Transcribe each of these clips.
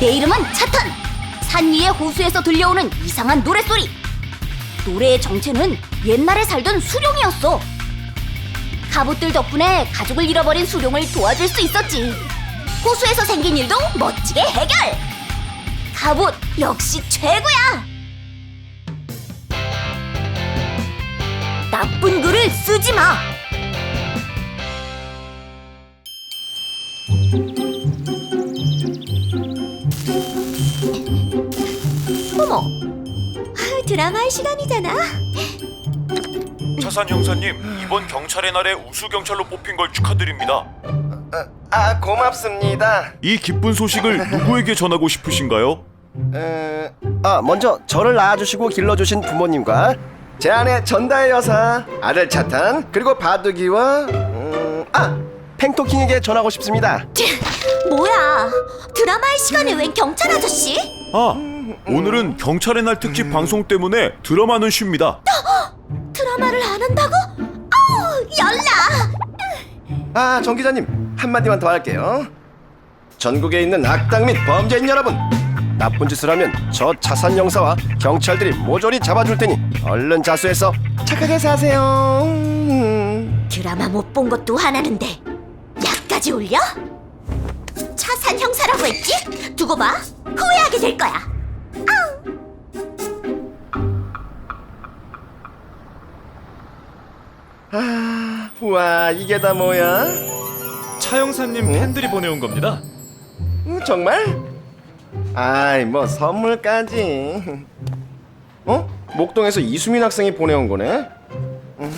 내 이름은 차탄. 산 위의 호수에서 들려오는 이상한 노랫소리. 노래의 정체는 옛날에 살던 수룡이었어. 갑옷들 덕분에 가족을 잃어버린 수룡을 도와줄 수 있었지. 호수에서 생긴 일도 멋지게 해결. 갑옷 역시 최고야. 나쁜 글을 쓰지 마. 드라마 할 시간이잖아. 차산 형사님 이번 경찰의 날에 우수 경찰로 뽑힌 걸 축하드립니다. 아 고맙습니다. 이 기쁜 소식을 누구에게 전하고 싶으신가요? 에, 아 먼저 저를 낳아주시고 길러주신 부모님과 제 아내 전다혜 여사, 아들 차탄 그리고 바둑이와 음, 아 팽토킹에게 전하고 싶습니다. 뭐야? 드라마 할 시간에 웬 경찰 아저씨? 아 오늘은 경찰의 날 특집 방송 때문에 드라마는 쉽니다. 드라마를 안 한다고? 어우, 열나! 아 정 기자님 한마디만 더 할게요. 전국에 있는 악당 및 범죄인 여러분 나쁜 짓을 하면 저 차산 형사와 경찰들이 모조리 잡아줄 테니 얼른 자수해서 착하게 사세요. 음. 드라마 못 본 것도 화나는데 약까지 올려? 차산 형사라고 했지? 두고 봐. 후회하게 될 거야. 우와 이게 다 뭐야? 차 형사님 팬들이 보내온 겁니다. 음, 정말? 아이 뭐 선물까지 어? 목동에서 이수민 학생이 보내온 거네 음.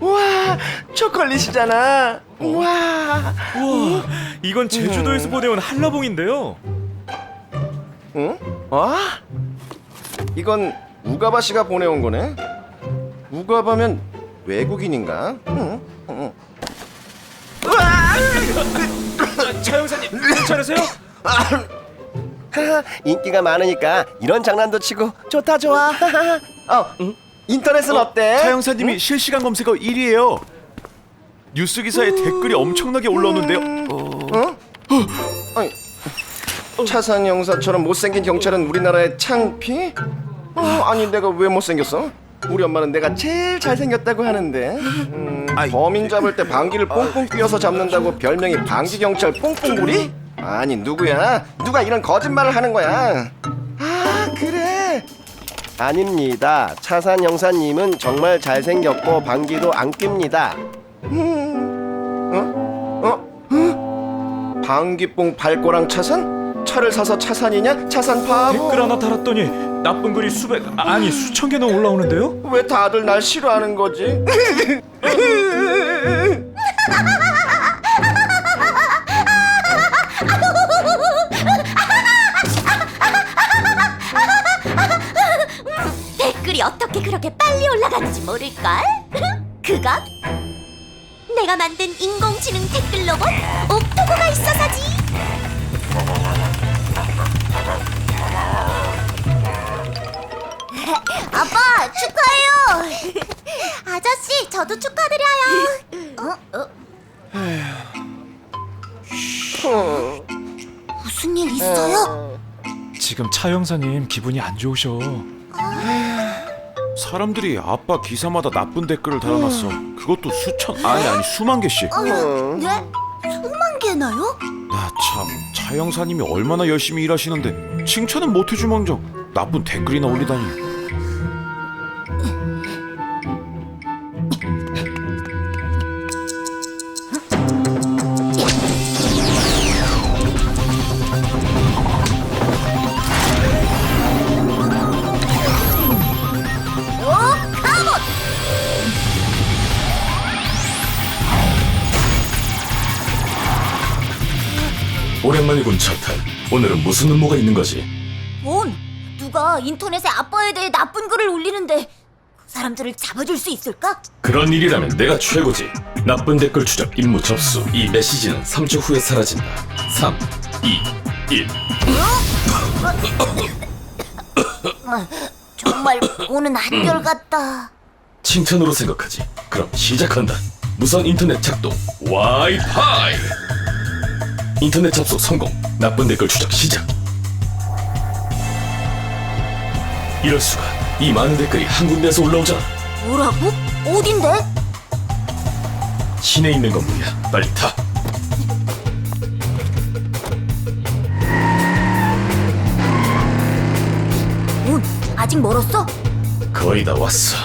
우와 초콜릿이잖아 우와 우와, 이건 제주도에서 보내온 한라봉인데요. 응? 아? 이건 우가바 씨가 보내온 거네 우가바면 외국인인가? 응? 응. 차 형사님 괜찮으세요? 하하, 인기가 많으니까 이런 장난도 치고 좋다 좋아 어, 인터넷은 어 때? 차 형사님이 실시간 검색어 1위에요. 뉴스 기사에 댓글이 엄청나게 올라오는데요. 어, 아니, 차산 형사처럼 못생긴 경찰은 우리나라의 창피? 어, 아니 내가 왜 못생겼어? 우리 엄마는 내가 제일 잘생겼다고 하는데 음, 아이, 범인 잡을 때 방귀를 뽕뽕 뀌어서 잡는다고 별명이 방귀 경찰 뽕뽕구리? 아니 누구야? 누가 이런 거짓말을 하는 거야? 아 그래 아닙니다 차산 형사님은 정말 잘생겼고 방귀도 안 낍니다 음, 어? 어? 어? 방귀뽕 발꼬랑 차산? 차를 사서 차산이냐? 차산 바보 댓글 하나 달았더니 나쁜 글이 수백 아니 수천 개나 올라오는데요. 왜 다들 날 싫어하는 거지? 댓글이 어떻게 그렇게 빨리 올라가는지 모를걸? 그건 내가 만든 인공지능 댓글 로봇 옥토고가 있어서지. 아빠 축하해요. 아저씨 저도 축하드려요. 어? 어? 무슨 일 있어요? 지금 차 형사님 기분이 안 좋으셔. 사람들이 아빠 기사마다 나쁜 댓글을 달아놨어. 그것도 수천 아니 아니 수만 개씩. 어, 네? 수만 개나요? 나 참 차 형사님이 얼마나 열심히 일하시는데 칭찬은 못 해주망정 나쁜 댓글이나 올리다니. 오랜만이군 차탄 오늘은 무슨 음모가 있는 거지? 뭔? 누가 인터넷에 아빠에 대해 나쁜 글을 올리는데 그 사람들을 잡아줄 수 있을까? 그런 일이라면 내가 최고지. 나쁜 댓글 추적 임무 접수. 이 메시지는 3초 후에 사라진다. 3, 2, 1 정말 오는 한결같다. 칭찬으로 생각하지. 그럼 시작한다. 무선 인터넷 작동. 와이파이 인터넷 접속 성공. 나쁜 댓글 추적 시작. 이럴 수가. 이 많은 댓글이 한 군데에서 올라오잖아. 뭐라고? 어딘데? 시내 있는 건물이야. 빨리 타. 문 아직 멀었어? 거의 다 왔어.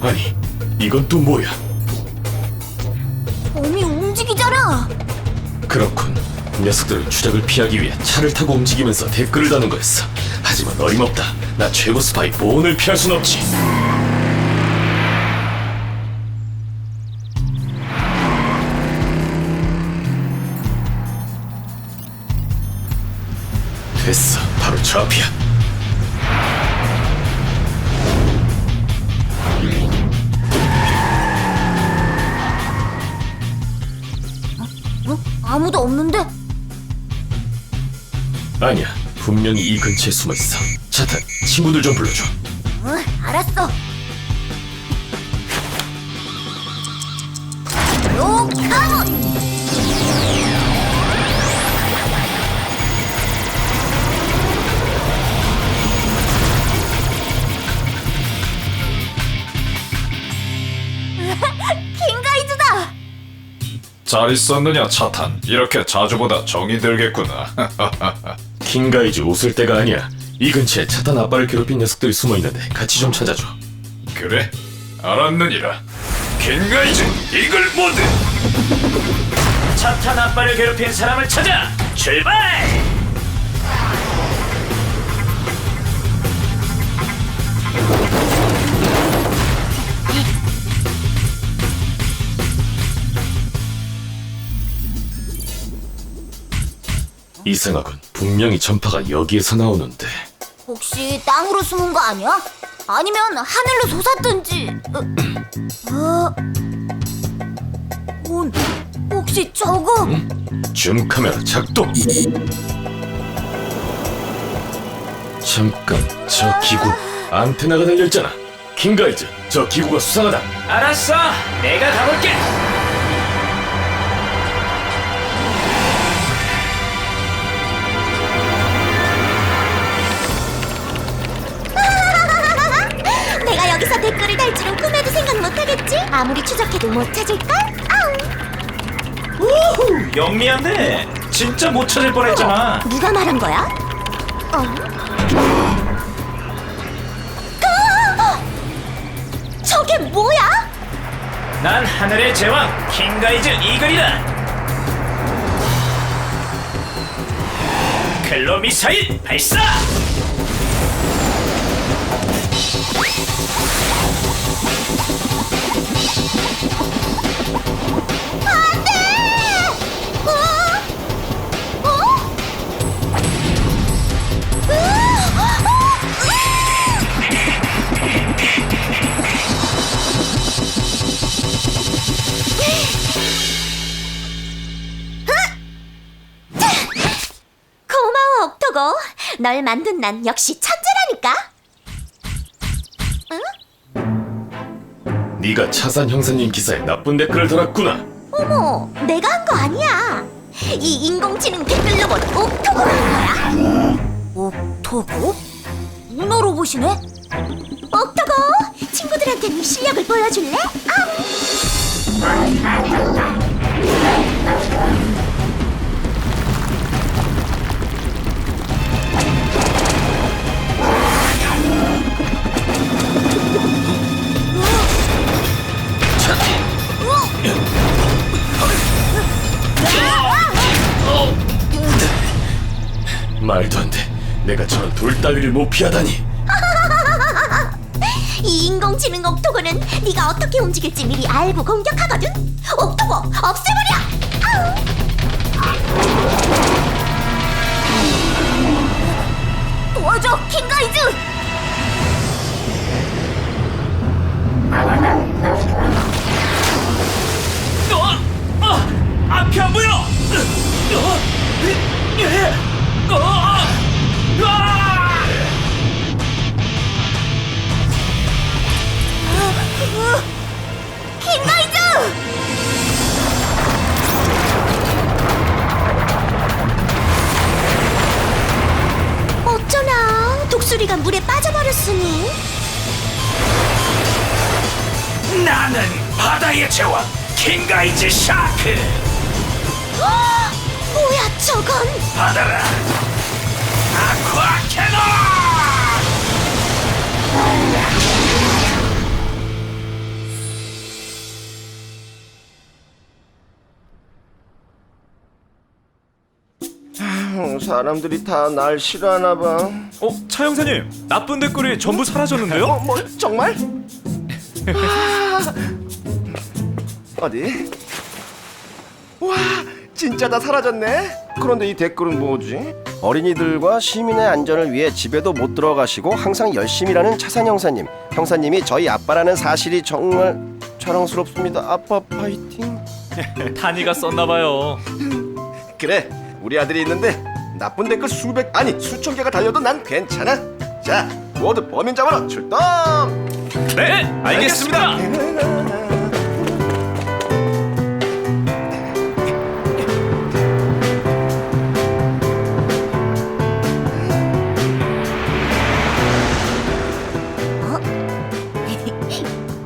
아니, 이건 또 뭐야? 그렇군. 녀석들은 추적을 피하기 위해 차를 타고 움직이면서 댓글을 다는 거였어. 하지만 어림없다. 나 최고 스파이 보온을 피할 순 없지. 됐어. 바로 저 앞이야. 아무도 없는데? 아니야. 분명히 이 근처에 숨어 있어. 차탄, 친구들 좀 불러줘. 응, 알았어. 잘 있었느냐 차탄 이렇게 자주 보다 정이 들겠구나 킹가이즈 웃을 때가 아니야. 이 근처에 차탄 아빠를 괴롭힌 녀석들이 숨어 있는데 같이 좀 찾아줘. 그래 알았느니라 킹가이즈 이글 모드 차탄 아빠를 괴롭힌 사람을 찾아 출발! 이상하군. 분명히 전파가 여기에서 나오는데. 혹시 땅으로 숨은 거 아니야? 아니면 하늘로 솟았든지. 어? 어? 온, 혹시 저거? 줌 카메라 작동. 잠깐, 저 기구 안테나가 달려있잖아. 킹가이즈, 저 기구가 수상하다. 알았어, 내가 가볼게. 아무리 추적해도 못 찾을걸? 아우. 우후, 영리한데 진짜 못 찾을 뻔했잖아. 누가 말한 거야? 어? 아! 저게 뭐야? 난 하늘의 제왕 킹가이즈 이글이다. 클로 미사일 발사! 널 만든 난 역시 천재라니까 네가 차산 형사님 기사에 나쁜 댓글을 달았구나. 어머 내가 한 거 아니야 이 인공지능 댓글 로봇 옥토고가 한 거야 옥토고? 문어 로봇이네? 옥토고 친구들한테 네 실력을 보여줄래? 아. 따위를 못 피하다니. 이 인공지능 옥토고는 네가 어떻게 움직일지 미리 알고 공격하거든. 옥토고 없애버려. 아우. 도와줘, 킹가이즈. 어, 어, 앞이 안 보여. 어, 나는 바다의 제왕 킹가이즈 샤크 뭐야 저건 받아라 아쿠아 캐논 음, 사람들이 다 날 싫어하나 봐. 어, 차 형사님, 나쁜 댓글이 전부 사라졌는데요? 어, 뭐 정말? 아. 어디? 와, 진짜 다 사라졌네. 그런데 이 댓글은 뭐지? 어린이들과 시민의 안전을 위해 집에도 못 들어가시고 항상 열심히 일하는 차산 형사님. 형사님이 저희 아빠라는 사실이 정말 자랑스럽습니다. 아빠 파이팅. 탄이가 썼나봐요. 그래, 우리 아들이 있는데 나쁜 댓글 수백 아니 수천 개가 달려도 난 괜찮아. 자, 모두 범인 잡으러 출동. 네, 알겠습니다.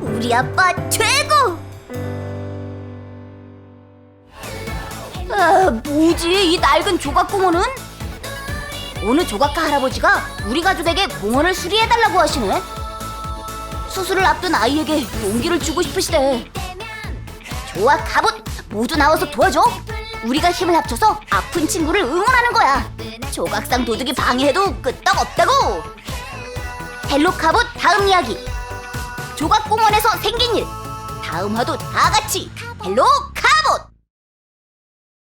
우리 아빠 최고! 아, 뭐지 이 낡은 조각공원은? 어느 조각가 할아버지가 우리 가족에게 공원을 수리해달라고 하시네. 수술을 앞둔 아이에게 용기를 주고 싶으시대. 좋아, 갑옷 모두 나와서 도와줘. 우리가 힘을 합쳐서 아픈 친구를 응원하는 거야. 조각상 도둑이 방해해도 끄떡 없다고. 헬로 갑옷 다음 이야기. 조각공원에서 생긴 일 다음 화도 다 같이 헬로 카